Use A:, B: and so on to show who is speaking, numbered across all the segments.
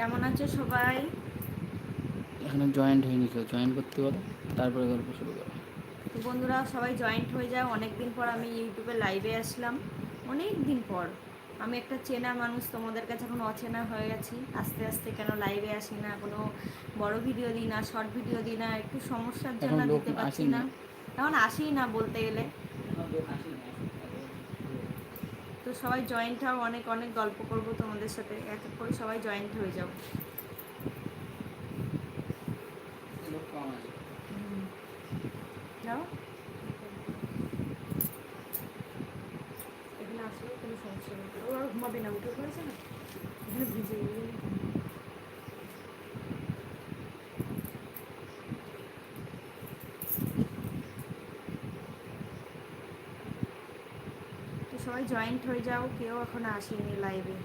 A: কেমন আছো সবাই?
B: এখানে জয়েন্ট হয়নি কেউ জয়েন করতে বলো তারপরে গল্প শুরু করো।
A: তো বন্ধুরা সবাই জয়েন্ট হয়ে যায় অনেক দিন পর আমি ইউটিউবে লাইভে আসলাম। অনেক দিন পর। আমি একটা চেনা মানুষ তোমাদের কাছে এখন অচেনা হয়ে গেছি। আস্তে আস্তে কেন লাইভে আসি না? কোনো বড় ভিডিও দিই না শর্ট ভিডিও দিই না একটু সমস্যার জন্য দিতে পারছি না
B: না।
A: এখন আসি না বলতে গেলে। তো সবাই জয়েন্ট হও অনেক অনেক গল্প করব তোমাদের সাথে। এক এক করে সবাই জয়েন্ট হয়ে যাও। যাও। এখানে আসলেও কোনো সমস্যা নেই। ও আর ঘুমাবে না, উঠে পড়েছে না? এখানে ভিজে সবাই জয়েন্ট হয়ে যাও, কেউ এখন আসেনি লাইভে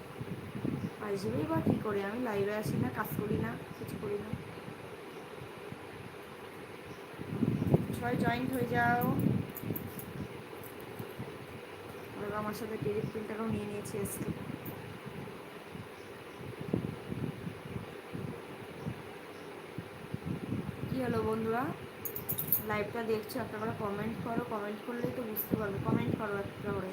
A: আসবেই বা কী করে? আমি লাইভে আসি না, কাজ করি না, কিছু করি না। সবাই জয়েন্ট হয়ে যাও। আমার সাথে টেরিফ প্রিন্টারও নিয়ে নিয়েছি আজকে। কি হলো বন্ধুরা? লাইভটা দেখছ করে কমেন্ট করো কমেন্ট করলেই তো বুঝতে পারবে। কমেন্ট করো একটা করে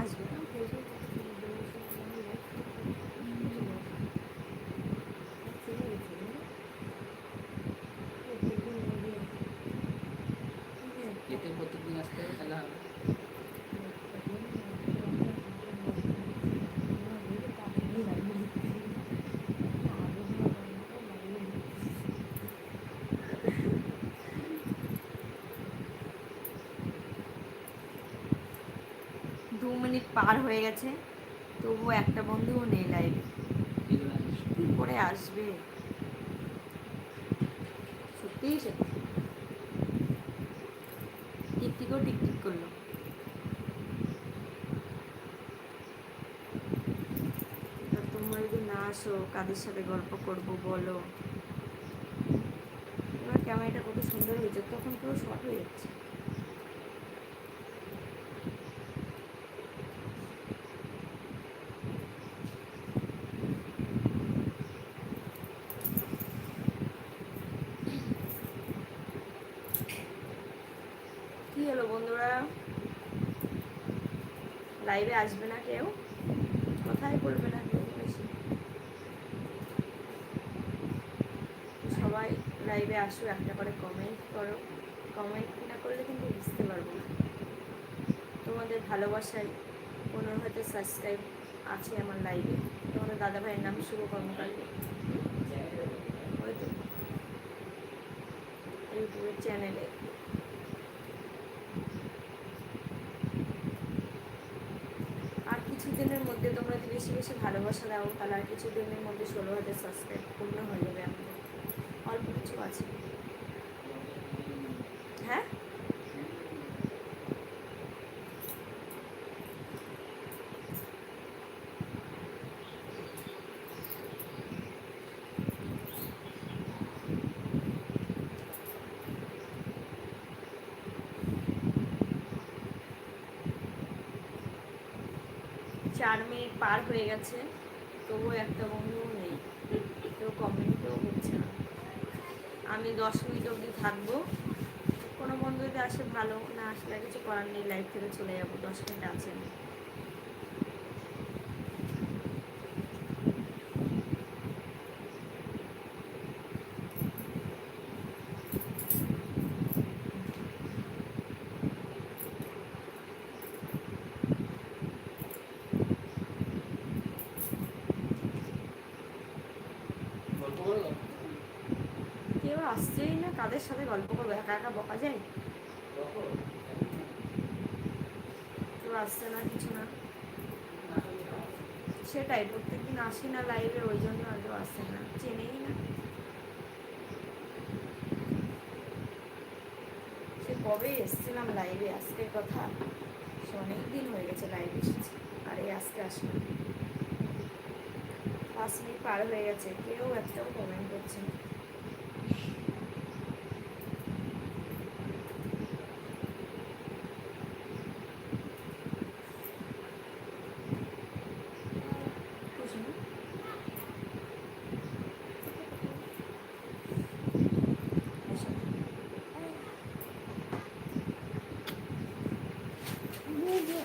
A: আসবে না ফেসবুক
B: এতে প্রত্যেকদিন আসতে হবে তাহলে হবে
A: দু মিনিট পার হয়ে গেছে তবুও একটা বন্ধুও নেই লাইভে। কি করে আসবে। সত্যিই সত্যি টিকটিকও টিকটিক করল। তোমরা যদি না আসো, কাদের সাথে গল্প করব বলো? এবার ক্যামেরাটা কত সুন্দর হয়েছে, তখন পুরো শর্ট হয়ে যাচ্ছে। কি হলো বন্ধুরা? লাইভে আসবে না কেউ? কথাই বলবে না কেউ বেশি। সবাই লাইভে আসো, একটা করে কমেন্ট করো। কমেন্ট না করলে কিন্তু বুঝতে পারব না। তোমাদের ভালোবাসায় পনেরো হয়তো সাবস্ক্রাইব আছে আমার লাইভে তোমাদের দাদা ভাইয়ের নাম শুভ তো ইউটিউবের চ্যানেলে আর কিছু দিনের মধ্যে তোমরা বেশি বেশি ভালোবাসা দাও তাহলে আর কিছু দিনের মধ্যে ষোলো হাজার সাবস্ক্রাইব পূর্ণ হয়ে যাবে আমাদের। অল্প কিছু আছে। হ্যাঁ? চার মিনিট পার হয়ে গেছে। তবুও একটা বন্ধুও নেই। কেউ কমেন্টও হচ্ছে না। আমি দশ মিনিট অবধি থাকব। কোনো বন্ধু যদি আসে ভালো, না আসলে কিছু করার নেই লাইফ থেকে চলে যাব। দশ মিনিট আছে কেউ আসছেই না, কাদের সাথে গল্প করব? একা একা বকা যায়? কেউ আসছে না, কিছু না। সেটাই, প্রত্যেকদিন আসি না লাইভে ওই জন্য আর কেউ আসছে না, চেনেই না। সে কবে এসেছিলাম লাইভে আজকের কথা? সে অনেক দিন হয়ে গেছে লাইভে এসেছি, আর এই আজকে আসলাম পাঁচ মিনিট পার হয়ে গেছে, কেউ একটাও কমেন্ট করছে না। ভিডিও